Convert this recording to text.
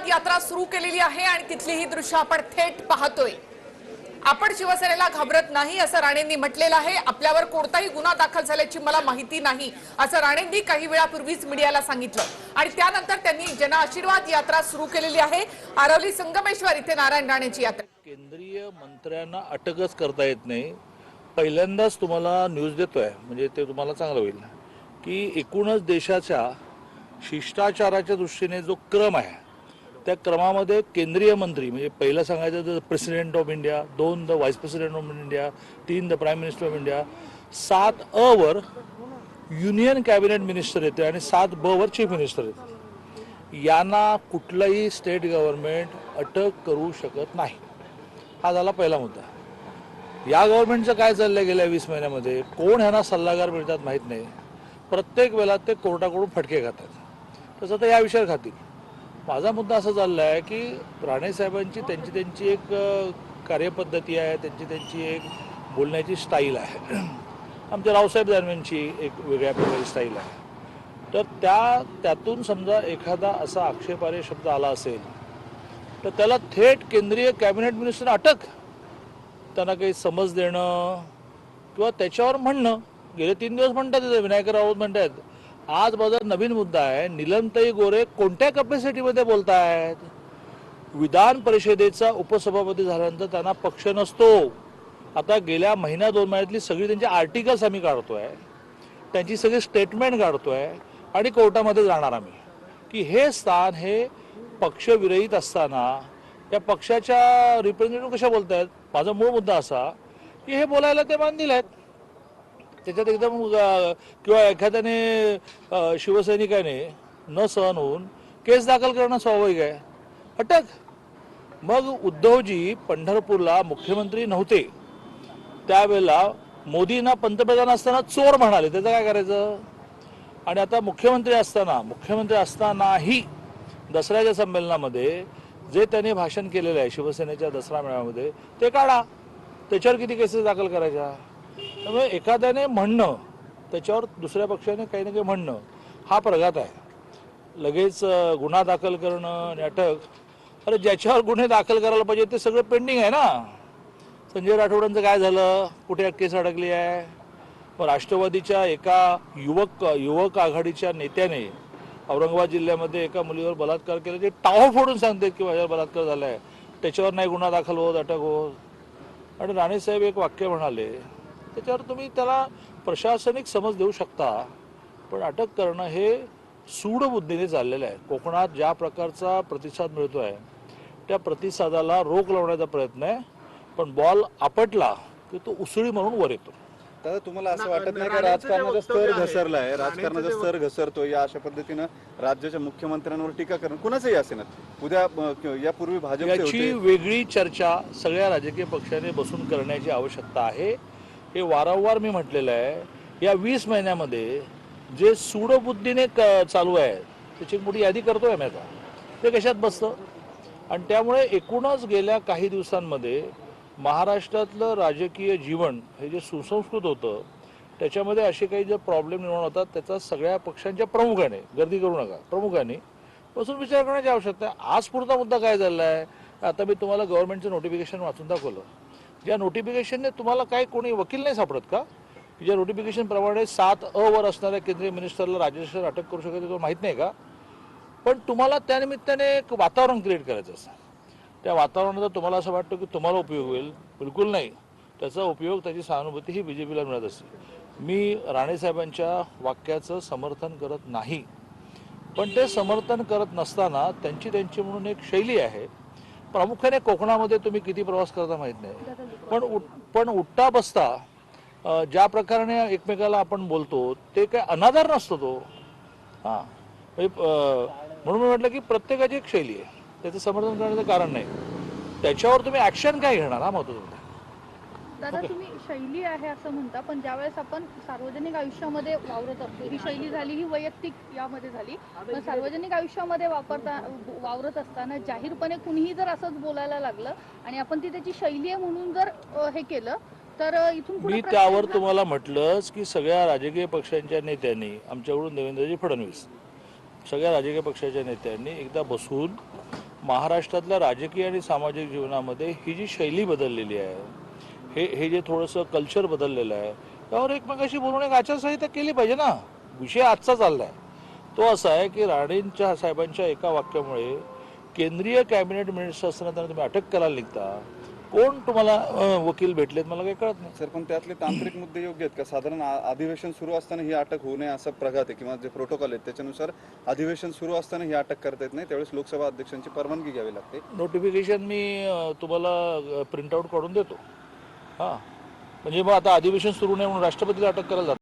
आशीर्वाद यात्रा सुरू केलेली आहे आणि तिथली ही दृश्य आपण थेट पाहतोय. आपण शिवसेनेला घाबरत नाही असं राणेंनी म्हटलेलं आहे. आपल्यावर कोणताही गुन्हा दाखल झाल्याची मला माहिती नाही असं राणेंनी काही वेळापूर्वीच मीडियाला सांगितलं. आणि त्यानंतर त्यांनी जन आशीर्वाद यात्रा सुरू केलेली आहे. आरवली संगमेश्वर इथे नारायण राणेची यात्रा. केंद्रीय मंत्र्यांना अटकच करता येत नाही. पहिल्यांदाच तुम्हाला न्यूज देतोय म्हणजे ते तुम्हाला चांगलं होईल की एकूणच देशाच्या शिष्टाचाराच्या दृष्टीने जो क्रम आहे त्या क्रमामध्ये केंद्रीय मंत्री म्हणजे पहिलं सांगायचं तर प्रेसिडेंट ऑफ इंडिया दोन the vice president of India तीन the prime minister of India सात अ वर युनियन कॅबिनेट मिनिस्टर येते आणि सात ब वर चीफ मिनिस्टर येते. यांना कुठलंही स्टेट गव्हर्नमेंट अटक करू शकत नाही. हा झाला पहिला मुद्दा. या गव्हर्नमेंटचं काय चाललंय गेल्या वीस महिन्यामध्ये? कोण ह्यांना सल्लागार मिळतात माहीत नाही. प्रत्येक वेळा ते कोर्टाकडून फटके खातात. तसं तर या विषयावर खातील. माझा मुद्दा असा चालला आहे की राणे साहेबांची त्यांची त्यांची एक कार्यपद्धती आहे त्यांची त्यांची एक बोलण्याची स्टाईल आहे. आमच्या रावसाहेब दानवेंची एक वेगळ्या प्रकारची स्टाईल आहे. तर त्या त्यातून समजा एखादा असा आक्षेपार्ह शब्द आला असेल तर त्याला थेट केंद्रीय कॅबिनेट मिनिस्टर अटक त्यांना काही समज देणं किंवा त्याच्यावर म्हणणं. गेले तीन दिवस म्हणतात विनायक राऊत म्हणतात आज माझा नवीन मुद्दा आहे. निलमताई गोरे कोणत्या कॅपॅसिटीमध्ये बोलतायत? विधान परिषदेचा उपसभापती झाल्यानंतर त्यांना पक्ष नसतो. आता गेल्या महिन्या दोन महिन्यातली सगळी त्यांची आर्टिकल्स आम्ही काढतोय. त्यांची सगळी स्टेटमेंट काढतोय. आणि कोर्टामध्ये जाणार आम्ही. की हे स्थान हे पक्षविरहित असताना त्या पक्षाच्या रिप्रेझेंटेटिव्ह कशा बोलतायत? माझा मूळ मुद्दा असा की हे बोलायला ते बांधील आहेत त्याच्यात एकदम किंवा एखाद्याने शिवसैनिकाने न सहन होऊन केस दाखल करणं स्वाभाविक आहे. अटक. मग उद्धवजी पंढरपूरला मुख्यमंत्री नव्हते. त्यावेळेला मोदींना पंतप्रधान असताना चोर म्हणाले. त्याचं काय करायचं? आणि आता मुख्यमंत्री असताना मुख्यमंत्री असतानाही दसऱ्याच्या संमेलनामध्ये जे त्यांनी भाषण केलेलं आहे शिवसेनेच्या दसरा मेळाव्यामध्ये ते काढा. त्याच्यावर किती केसेस दाखल करायच्या? त्यामुळे एखाद्याने म्हणणं त्याच्यावर दुसऱ्या पक्षाने काही ना काही म्हणणं हा प्रघात आहे. लगेच गुन्हा दाखल करणं आणि अटक अरे ज्याच्यावर गुन्हे दाखल करायला पाहिजे ते सगळं पेंडिंग आहे ना. संजय राठोडांचं काय झालं? कुठे केस अडकली आहे? मग राष्ट्रवादीच्या एका युवक युवक आघाडीच्या नेत्याने औरंगाबाद जिल्ह्यामध्ये एका मुलीवर बलात्कार केला. ते टाव फोडून सांगतात की माझ्यावर बलात्कार झाला आहे त्याच्यावर नाही गुन्हा दाखल होत अटक होत. आणि राणेसाहेब एक वाक्य म्हणाले त्याच्यावर तुम्ही त्याला प्रशासनिक समज देऊ शकता पण अटक करणं हे सूडबुद्धीने चाललेलं आहे. कोकणात ज्या प्रकारचा प्रतिसाद मिळतोय त्या प्रतिसादाला रोख लावण्याचा प्रयत्न आहे पण बॉल आपटला की तो उसळी म्हणून वर येतो. दादा तुम्हाला असं वाटत नाही का राजकारणाचा स्तर घसरलाय? राजकारणाचा स्तर घसरतोय या अशा पद्धतीनं राज्याच्या मुख्यमंत्र्यांवर टीका करणं. कुणाचंही असेल उद्या यापूर्वी भाजपचे याची वेगळी चर्चा सगळ्या राजकीय पक्षाने बसून करण्याची आवश्यकता आहे. हे वारंवार मी म्हटलेलं आहे या वीस महिन्यामध्ये जे सूडबुद्धीने क- चालू आहे त्याची एक मोठी यादी करतोय मी आता. ते कशात बसतं? आणि त्यामुळे एकूणच गेल्या काही दिवसांमध्ये महाराष्ट्रातलं राजकीय जीवन हे जे सुसंस्कृत होतं त्याच्यामध्ये असे काही जे प्रॉब्लेम निर्माण होतात त्याचा सगळ्या पक्षांच्या प्रमुखाने गर्दी करू नका प्रमुखांनी बसून विचार करण्याची आवश्यकता आहे. आज पुरता मुद्दा काय झाला आहे आता मी तुम्हाला गव्हर्नमेंटचं नोटिफिकेशन वाचून दाखवलं. ज्या नोटिफिकेशनने तुम्हाला काय कोणी वकील नाही सापडत का? की ज्या सात अ वर असणाऱ्या केंद्रीय मिनिस्टरला राजेश्वर अटक करू शकते तो माहीत नाही का? पण तुम्हाला त्यानिमित्ताने एक वातावरण क्रिएट करायचं असतं. त्या वातावरणाचा तुम्हाला असं वाटतं की तुम्हाला उपयोग होईल. बिलकुल नाही. त्याचा उपयोग त्याची सहानुभूती ही बी जे पीला मिळत असते. मी राणेसाहेबांच्या वाक्याचं समर्थन करत नाही. पण ते समर्थन करत नसताना त्यांची त्यांची म्हणून एक शैली आहे. प्रामुख्याने कोकणामध्ये तुम्ही किती प्रवास करता माहीत नाही. पण उठ पण उठता बसता ज्या प्रकारे एकमेकाला आपण बोलतो ते काय अनादर नसतो तो. हां. म्हणजे, म्हणून मी म्हटलं की प्रत्येकाची एक शैली आहे. त्याचं समर्थन करण्याचं कारण नाही. त्याच्यावर तुम्ही ऍक्शन काय घेणार? हा महत्त्वाचा दादा तुम्ही शैली आहे असं म्हणता पण ज्यावेळेस आपण सार्वजनिक आयुष्यामध्ये वावरत असतो ही शैली झाली ही वैयक्तिक यामध्ये झाली. पण सार्वजनिक आयुष्यामध्ये वापरता वावरत असताना जाहीरपणे कुणीही जर असंच बोलायला लागलं आणि आपण ती त्याची शैली आहे म्हणून जर हे केलं तर इथून मी त्यावर तुम्हाला म्हटलंच की सगळ्या राजकीय पक्षांच्या नेत्यांनी आमच्याकडून देवेंद्रजी फडणवीस सगळ्या राजकीय पक्षाच्या नेत्यांनी एकदा बसून महाराष्ट्रातल्या राजकीय आणि सामाजिक जीवनामध्ये ही जी शैली बदललेली आहे हे हे जे थोडंसं कल्चर बदललेलं आहे त्यावर एकमेकाशी बोलून एक आचारसंहिता केली पाहिजे ना. विषय आजचा चाललाय. तो असा आहे की राणेंच्या साहेबांच्या एका वाक्यामुळे केंद्रीय कॅबिनेट मिनिस्टर असताना त्यांना तुम्ही अटक करायला निघता. कोण तुम्हाला वकील भेटलेत मला काही कळत नाही. सर पण त्यातले तांत्रिक मुद्दे योग्य आहेत का? साधारण अधिवेशन सुरू असताना ही अटक होऊ नये असं प्रघात आहे किंवा जे प्रोटोकॉल आहेत त्याच्यानुसार अधिवेशन सुरू असताना ही अटक करता येत नाही त्यावेळेस लोकसभा अध्यक्षांची परवानगी घ्यावी लागते. नोटिफिकेशन मी तुम्हाला प्रिंटआउट काढून देतो. हां. म्हणजे मग आता अधिवेशन सुरू नाही म्हणून राष्ट्रपतीला अटक करायला जात.